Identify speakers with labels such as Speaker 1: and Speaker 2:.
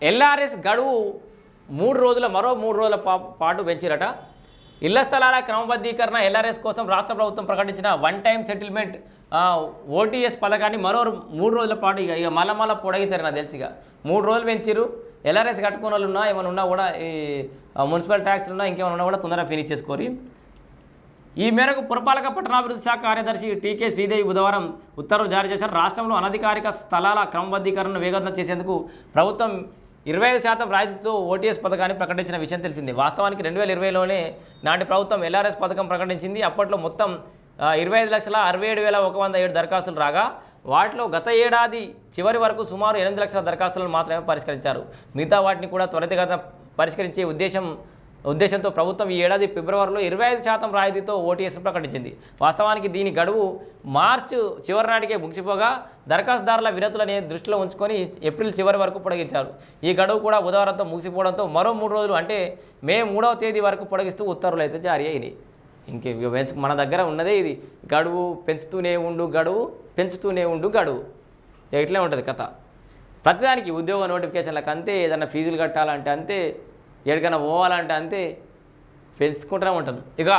Speaker 1: LRS గడువు మూడు రోజుల మరో మూడు రోజుల పా- పాటు పెంచిరట. ఇళ్ళ స్థలాల క్రమబద్ధీకరణ ఎల్ఆర్ఎస్ కోసం రాష్ట్ర ప్రభుత్వం ప్రకటించిన వన్ టైం సెటిల్మెంట్ ఓటీఎస్ పథకాన్ని మరో మూడు రోజుల పాటు ఇక ఇక మళ్ళా మళ్ళా నాకు తెలిసి ఇక మూడు రోజులు పెంచారు ఎల్ఆర్ఎస్ కట్టుకున్న వాళ్ళు ఉన్నా ఏమైనా ఉన్నా కూడా ఈ మున్సిపల్ ట్యాక్స్లు ఉన్నా ఇంకేమైనా ఉన్నా కూడా తొందరగా ఫినిష్ చేసుకోరి ఈ మేరకు పురపాలక పట్టణాభివృద్ధి శాఖ కార్యదర్శి టీకే శ్రీదేవి బుధవారం ఉత్తర్వులు జారీ చేశారు. రాష్ట్రంలో అనధికారిక స్థలాల క్రమబద్ధీకరణను వేగవంతం చేసేందుకు ప్రభుత్వం ఇరవై ఐదు శాతం రాయితీతో ఓటీఎస్ పథకాన్ని ప్రకటించిన విషయం తెలిసింది. వాస్తవానికి రెండు వేల ఇరవైలోనే నాటి ప్రభుత్వం ఎల్ఆర్ఎస్ పథకం ప్రకటించింది. అప్పట్లో మొత్తం ఇరవై ఐదు లక్షల అరవై ఏడు వేల ఒక వంద ఏడు దరఖాస్తులు రాగా వాటిలో గత ఏడాది చివరి వరకు సుమారు ఎనిమిది లక్షల దరఖాస్తులను మాత్రమే పరిష్కరించారు. మిగతా వాటిని కూడా త్వరితగత పరిష్కరించే ఉద్దేశం ఉద్దేశంతో ప్రభుత్వం ఈ ఏడాది ఫిబ్రవరిలో ఇరవై ఐదు శాతం రాయితీతో ఓటీఎస్ను ప్రకటించింది. వాస్తవానికి దీని గడువు మార్చి చివరి నాటికే ముగిసిపోగా దరఖాస్తుదారుల వినతులని దృష్టిలో ఉంచుకొని ఏప్రిల్ చివరి వరకు పొడిగించారు. ఈ గడువు కూడా బుధవారంతో ముగిసిపోవడంతో మరో మూడు రోజులు అంటే మే మూడవ తేదీ వరకు పొడిగిస్తూ ఉత్తర్వులు అయితే జారీ అయినాయి. ఇంకే మన దగ్గర ఉన్నదే ఇది. గడువు పెంచుతూనే ఉండు గడువు పెంచుతూనే ఉండు గడువు. ఇట్లే ఉంటుంది కథ. ప్రతిదానికి ఉద్యోగ నోటిఫికేషన్లకు అంతే ఏదైనా ఫీజులు కట్టాలంటే అంతే ఎక్కడికైనా పోవాలంటే అంతే పెంచుకుంటూనే ఉంటాం ఇక